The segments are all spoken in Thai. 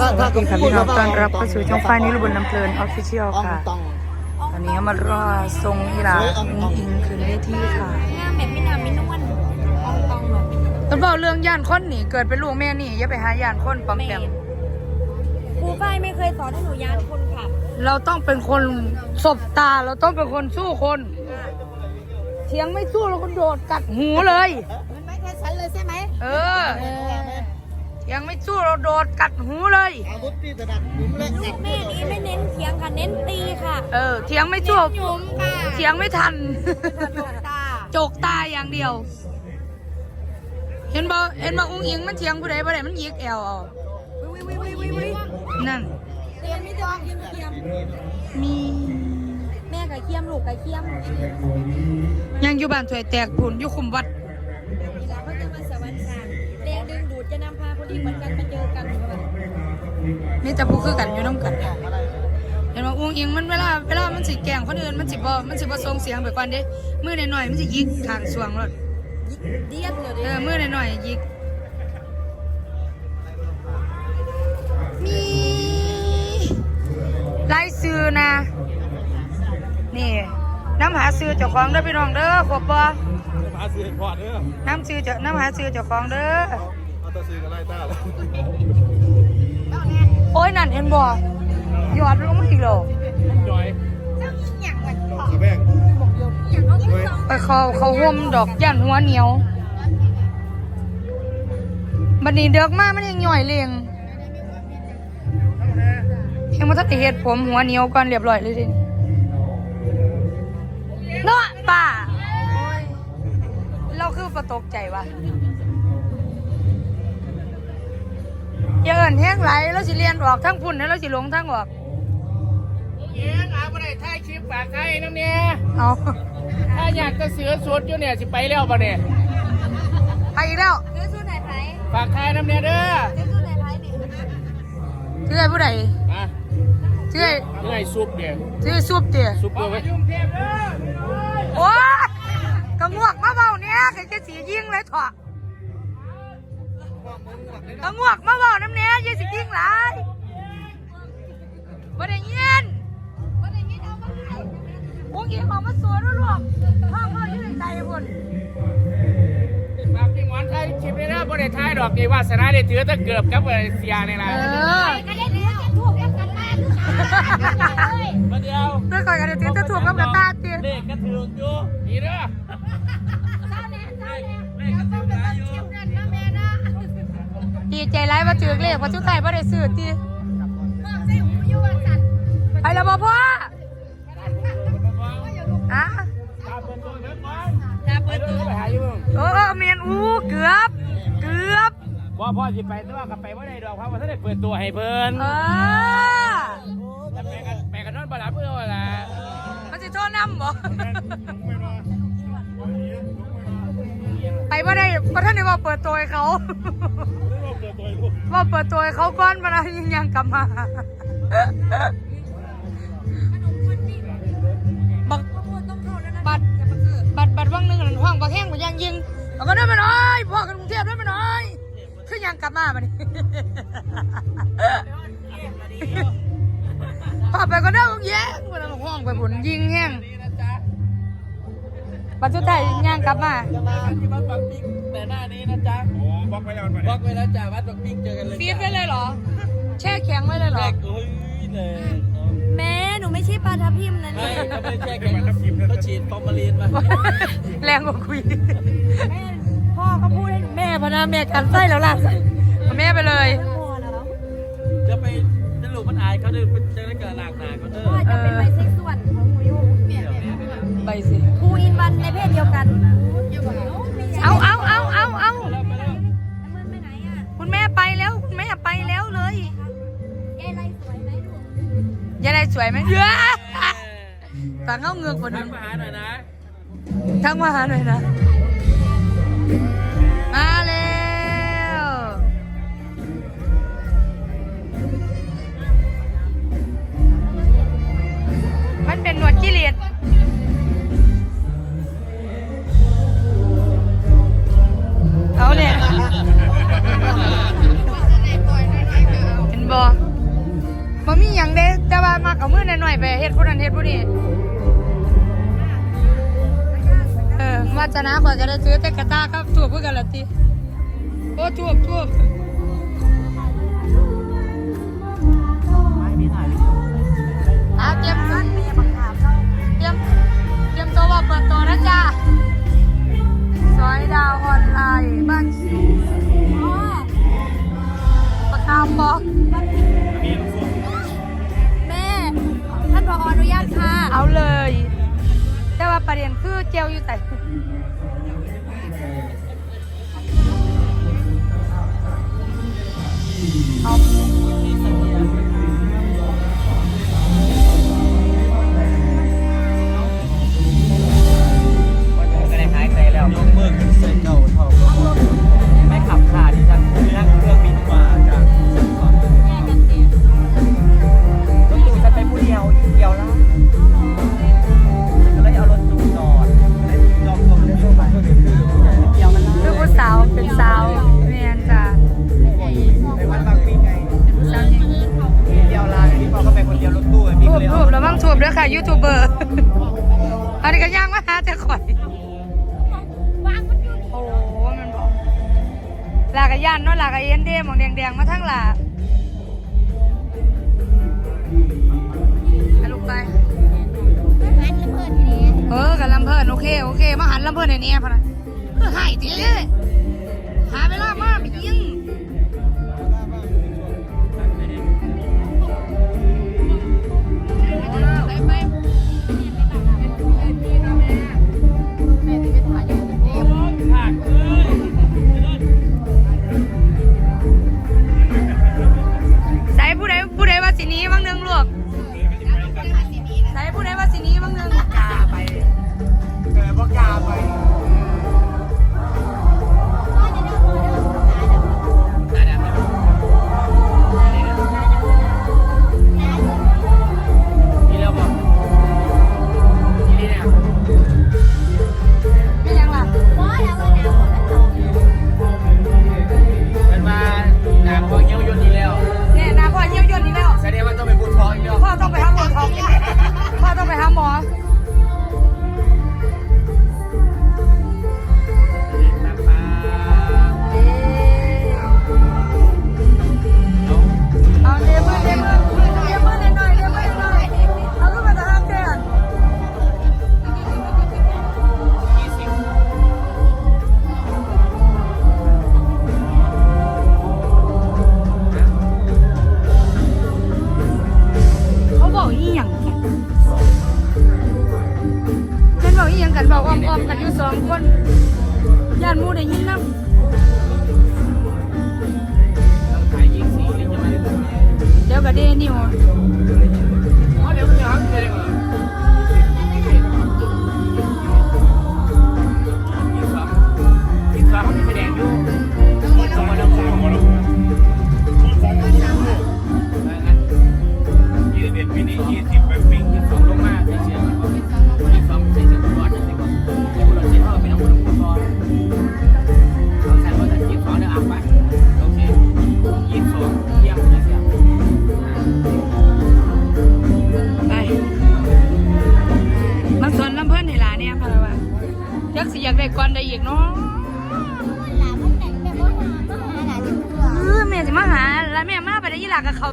ถ้าถ้าสวัสดีค่ะพี่น้องต้อนรับเข้าสู่ช่องฟ้านิรบุญลำเพลินออฟฟิเชียลอองค่ะตองตอนนี้ก็มารอทรงอีหลาอิงอิงคืนเวทีค่ะงามแบบมินามินวันอองตองเลยต้นบอกเรื่องย่านคนนี่เกิดเป็นลูกแม่นี่อย่าไปหาย่านคนปอมแปมครูฝ้ายไม่เคยสอนให้หนูยานคนขับเราต้องเป็นคนสบตาเราต้องเป็นคนสู้คนเถียงไม่สู้เราก็โดดกัดหูเลย มันไม่แค่ฉันเลยใช่ไหมเออเถี ยงไม่สู้เราโดดกัดหูเลย อาวุธที่ถนัดหนุ่มและลูกแม่นี้ไม่เน้นเถียงค่ะเน้นตีค่ะเออเถียงไม่สู้หยุมค่ะเถียงไม่ทันตาจกตาอย่างเดียว เห็นบ่เห็นบ่อุ้งอิงมันเถียงผู้ใดผู้ใดมันยิกแอลเอาวิววิววิววิวนั่นเรียนไม่ต้องเคียมเคียมมีแม่กับเคียมลูกกับเคียมยังอยู่บ้านถวยแตกผุนอยู่คุมวัด เวลาเขาจะมา จะนำพาคนที่เหมือนกันมาเจอกันนี่จะพูดคือกันอยู่น้ำกันเห็นบ่อุ้งอิงมันเวลาเวลามันสิแกล้งคนอื่นมันสิบ่มันสิบ่ส่งเสียงไปก่อนเด้มือหน่อยๆมันสิยิกทางสวงรถเดียดเลยเออมือหน่อยๆยิกมีไล่ซื้อนะ นี่น้ำหาซื้อเจ้าของเด้อพี่น้องเด้อขวบบ่มาซื้อพอดเด้อน้ำซื้อเจ้าน้ำหาซื้อเจ้าของเด้อมา ตะซื้อกันไล่ต้าแล้วโอ้ยนั่นเห็นบ่หยอดลงมาอีกแล้วจอยกระแบงไปเขาเขาห่มดอกย่านหัวเหนียวบัดนี้เด็กมามันยังย่อยเลียงยังมาทัดได้เฮ็ดผมหัวเหนียวก่อนเรียบร้อยเลยดิเนาะป้าโอ้ยเราคือประตกใจวะ อย่าเอินแห้งไหลแล้วสิเรียนออกทั้งพุ่นแล้วสิหลงทั้งออกเลี้ยงอาบ่ได้ถ่ายคลิปฝากใครน้ำเนี่ยเอาถ้าอยากจะเสือสวดอยู่เนี่ยสิไปแล้วบ่เนี่ยไปอีกแล้วซื้อสู้ไหนไผ่ฝากใครน้ำเนี่ยเด้อซื้อสู้ไหนไผ่เนี่ยชื่อไอ้ผู้ใดอะชื่อไอ้ยังไงซุปเนี่ยชื่อไอ้ซุปเตี๋ยซุปเปอร์ไว้โอ้ยกระงวกมาเบาเนี่ยก็จะสียิงเลยเถอะกระงวกมาเบาน้ำเนี้ยจะสียิงหลายบ่ได้เงียนบ่ได้เงียนเอามาให้พวกยิงออกมาสวนแล้วลูกพ่อพ่ออยู่ในใจพุ่นฝากพี่หมอนถ่ายคลิปเลยนะบ่ได้ถ่ายดอกนี่วาสนาได้ถือตะเกือบกับเเสียนี่เอล่ะอก็ได้เนื้อจะถูกกันกันมาเลยมาเดียวเพื่อนก่อนกันเดี๋ยวจะถูกกับกระตาเตี๋ยเลขกระถืออยู่นี่เด้อเจ้าเนี่ยเจ้าเนี่ย ใจร้ายมาถือเลขว่าชุดไทยบ่ได้ซื้อตีใส่หูอยู่วันจันทร์ไปแล้วบ่พ่ออะตาเปิดตัวเด้อก่อนจะไปเปิดเด้ตัอวไปหาอยู่เออเมียนอู้เกือบ เกือบบ่พ่อสิไปแต่ว่าก็ไปบ่ได้ดอกเพราะว่าถ้าได้เปิดตัวให้เพิ่นเออแต่ไปกันไปกันนอนบ่หลับเพื่อว่าล่ะมันจะโทษน้ำบ่ไปบ่ได้บ่ท่านได้ว่าเปิดตัวให้เขา ว่าเปิดตัวให้เขาก่อนมาแล้วยังยังกลับมา บักต้องเข้าแล้วนะบัตรบัตรบัตรว่างหนึงนั่นห้องบักแห้งบ่ยังยิงเอาก็ได้มาหน่อยพ่อกันกรุงเทพได้มาหน่อยคือยังกลับมาบัดนี้พอไปก็ได้แย่งเวลาห้องไปผลยิงแห้ง ปัจจุบันย่างกลับมาที่บ้านบางปิ๊กแต่หน้านี้นะจ๊ะโอ้บล็อกไปแล้วมันบล็อกไว้แล้วจ้าวัดบางปิ๊กเจอกันเลยฟีดไว้เลยเหรอ แช่แข็งไว้เลยเหรอโอ้ยเลยแม่หนูไม่ใช่ปลาทับทิมนะไม่เนี่ยเขาไม่แช่แข็งเขาฉีดฟอร์มาลีนมาแรงกว่าคุยแม่พ่อก็พูดให้หนูแม่พนาแม่กันไส้แล้วล่ะเอาแม่ไปเลยพ่อแล้วจะไปจะลูกมันอายเขาเดินจะได้เกิดหลากหนาเขาเดินพ่อจะเป็นใบเซ็กส่ ได้สวยไหมเยอะต่างเอาเงือกกว่าทันึกงมาหาหน่อยนะทั้งมาหาหน่อยนะ อยไปเฮ็ดผู้นั้นเฮ็ดผู้นี้เออมาจนะกว่าจะได้ซื้อแต่กระตาครับถูกเพื่อกันละทีโอ้ถูกถูกอาเตรียมเตรียมเตรียมตัวว่าเปิดตัวนะจ๊ะสอยดาวออนไลน์บ้านชีประคาบอกาเลย แต่ว่าประเด็นคือเจลอยู่แต่เอา ค่ะยูทูบเบอร์อันนี้ก็ย่างมาหาแข่อย โอ้มันบอกลากระย่านเนาะลากระเอ็นเด้มองแดงๆมาทั้งหลาลุกไปเออกับลำเพลินโอเคโอเคมาหันลำเพลินในนี้พอนะเออหายจริงหาเวลามากยิง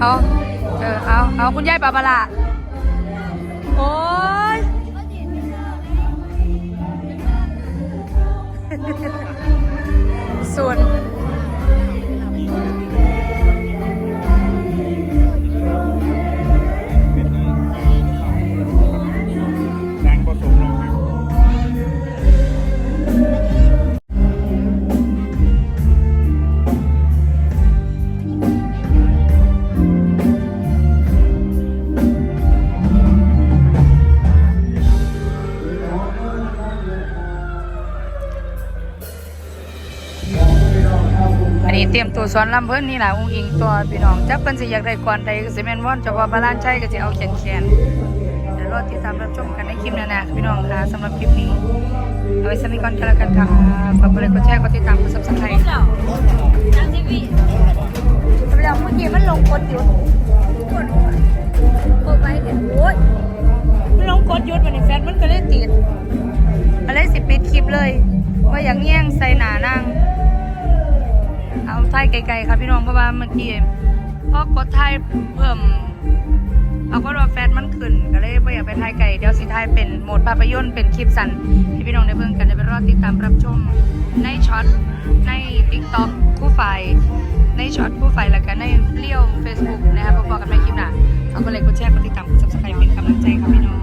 เอาเออเอาเอาคุณยายปาปาละโอ้ยส่วน เตรียมตัวสอนลำเพิ่นนี่แหละอุ้งอิงตัวพี่น้องจักเพิ่นสิอยากได้ก่อนใดก็สิแม่นว่อนเฉพาะบาลานชัยก็สิเอาแขนๆเดี๋ยวรอติดตามรับชมกันในคลิปหน้านะพี่น้องค่ะสำหรับคลิปนี้ เอาไว้สมิก่อนกันแล้วกันค่ะฝากกดไลค์กดแชร์กดติดตามกด Subscribe เรอทางทีวีเวลาเมื่อกี้มันลงกดหยุดกดกดไปเดี๋ยวโอ๊ยมันลงกดหยุดมันในแฟนมันก็เลยติดอะไรสิปิดคลิปเลยว่าอย่างเงี้ยงใส่หนานั่ง เอาไทยไกลๆครับพี่น้องเพราะว่าเมื่อกี้พอกดไทยเพิ่ม เอาก็ว่าแฟนมันขึ้น ก็เลยไม่อยากไปไทยไกลเดี๋ยวสิไทยเป็นโหมดภาพยนตร์เป็นคลิปสั้นให้พี่น้องได้เบิ่งกันได้ไปรอติดตามรับชมในช็อตใน TikTok คู่ฝ่ายในช็อตคู่ฝ่ายแล้วก็ในเลี้ยว Facebook นะครับพบกันใหม่คลิปหน้าฝากกดไลค์กดแชร์กดติดตามกด Subscribe เป็นกำลังใจครับพี่น้อง